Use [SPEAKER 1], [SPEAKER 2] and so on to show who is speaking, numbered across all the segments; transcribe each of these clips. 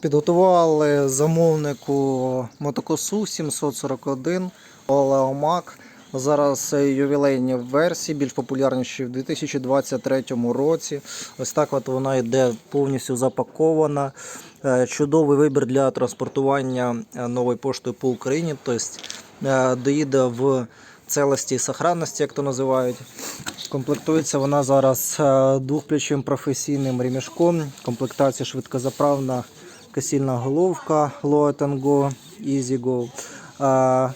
[SPEAKER 1] Підготували замовнику мотокосу 741 Олеомак. Зараз ювілейні версії, більш популярніші в 2023 році. Ось так от вона йде повністю запакована. Е, Чудовий вибір для транспортування е, новою поштою по Україні. Тобто е, доїде в целості і сохранності, як то називають. Комплектується вона зараз двохплечим професійним ремішком. Комплектація швидкозаправна косільна головка Loet Go Easy Go. Е,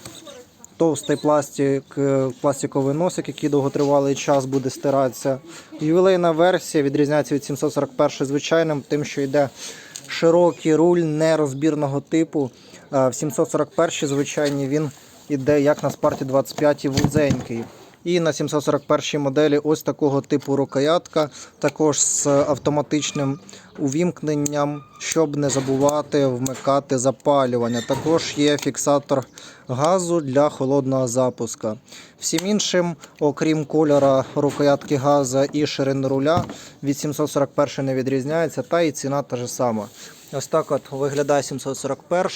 [SPEAKER 1] Товстий пластик, е, пластиковий носик, який довготривалий час буде стиратися. Ювілейна версія відрізняється від 741 звичайним, тим, що йде широкий руль нерозбірного типу. В 741 звичайні він іде як на спарті 25 вузенький. І на 741 моделі ось такого типу рукоятка, також з автоматичним увімкненням, щоб не забувати вмикати запалювання. Також є фіксатор газу для холодного запуска. Всім іншим, окрім кольора рукоятки газа і ширини руля, від 741 не відрізняється, та і ціна та ж сама. Ось так от виглядає 741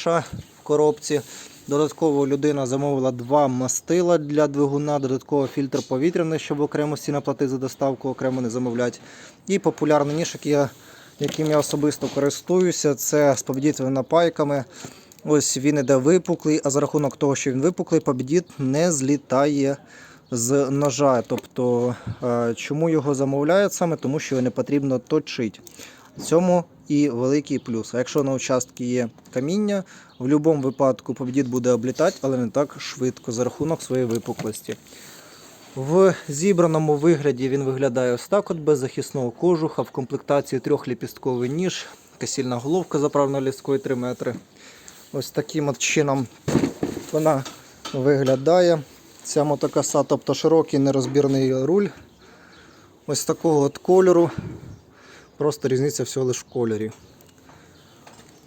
[SPEAKER 1] в коробці. Додатково людина замовила два мастила для двигуна, додатково фільтр повітряний, щоб окремо стіна платити за доставку, окремо не замовлять. І популярний ніж, яким я особисто користуюся, це з побідітельними пайками. Ось він іде випуклий, а за рахунок того, що він випуклий, побідіт не злітає з ножа. Тобто, е, чому його замовляють саме? Тому що його не потрібно точити. Цьому і великий плюс. А якщо на участку є каміння, в будь-якому випадку побідіт буде облітати, але не так швидко за рахунок своєї випуклості. В зібраному вигляді він виглядає ось так: от без захисного кожуха, в комплектації трьохліпістковий ніж, касільна головка заправна ліскою 3 метри. Ось таким от чином вона виглядає. Ця мотокоса, тобто широкий нерозбірний руль. Ось такого от кольору. Просто різниця всього лише в кольорі.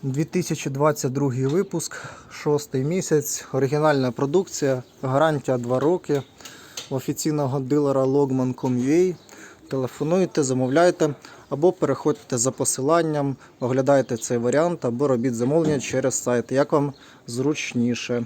[SPEAKER 1] 2022 випуск, 6 місяць, оригінальна продукція, гарантія 2 роки офіційного дилера logman.com.ua. Телефонуйте, замовляйте або переходьте за посиланням, оглядайте цей варіант або робіть замовлення через сайт, як вам зручніше.